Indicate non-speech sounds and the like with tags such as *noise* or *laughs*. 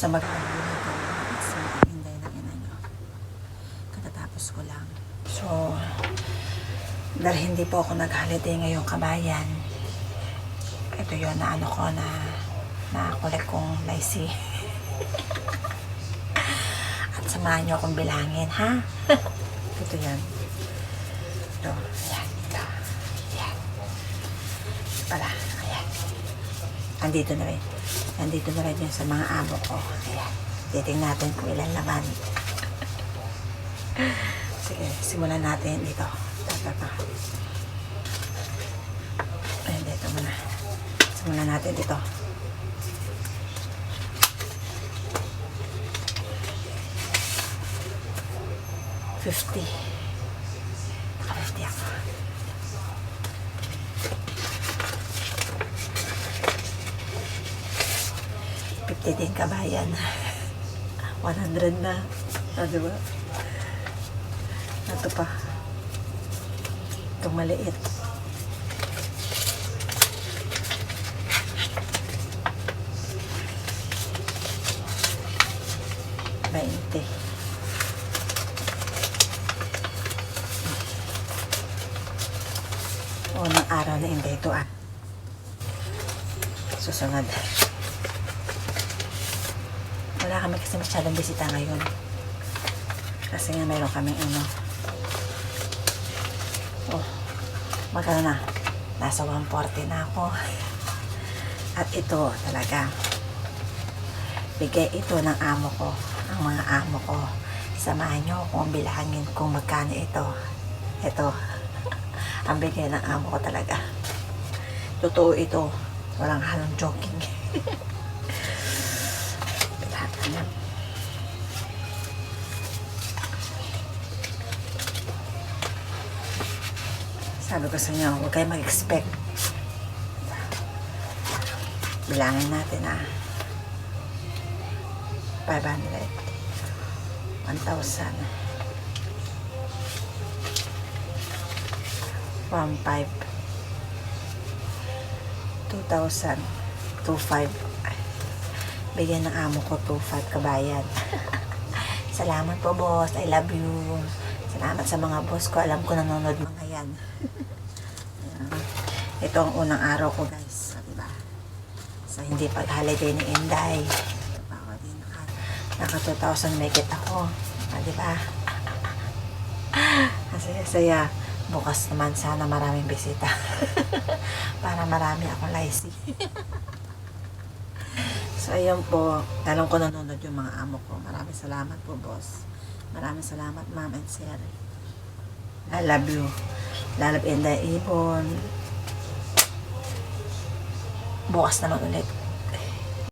sa mag sa hinday ng ina nyo. Katatapos ko lang. So, dahil hindi po ako nag-holiday ngayong kabayan, ito yon na ano ko na na-collect kong lycee. *laughs* At samahan nyo akong bilangin, ha? *laughs* ito yan. Ito, ayan, ito. Ayan. Pala, ayan. Andito na rin. Andito na rin yun sa mga amo ko. Ayan. Titingnan natin kung ilan laman. Sige, simulan natin dito. Tata pa. Ayan, dito muna. Simulan natin dito. Fifty. Naka-fifty ako. Din kabayan. 100 na. O, diba? Ito pa. Itong maliit. Bainte. Unang araw na hindi ito ah. Susunod. Wala kami kasi masyadong bisita ngayon. Kasi nga meron kaming ano. Oh, magkano na? Nasa 140 na ako. At ito talaga. Bigay ito ng amo ko. Ang mga amo ko. Samahan nyo kung bilangin kung magkano ito. Ito. *laughs* Ang bigay ng amo ko talaga. Totoo ito. Walang halong joking. *laughs* Sabi ko sa inyo, huwag kayo mag-expect. Bilangin natin ah. 500. 1,000. 1,500. 2,000. 2,500. Bigyan ng amo ko 2,500 kabayan. *laughs* Salamat po, boss. I love you. Salamat sa mga boss ko. Alam ko nanonood mga yan. *laughs* Ito ang unang araw ko, guys. Diba? Sa hindi pag-holiday ni Inday. Diba ako naka, naka 2,000 megit ako. Ah, diba? Ang *laughs* saya-saya. Bukas naman sana maraming bisita. Para marami akong lycee. So, ayun po. Alam ko nanonood yung mga amo ko. Maraming salamat po, boss. Maraming salamat, ma'am and sir. I love you. Lalab Inday Ibon. Bukas naman ulit.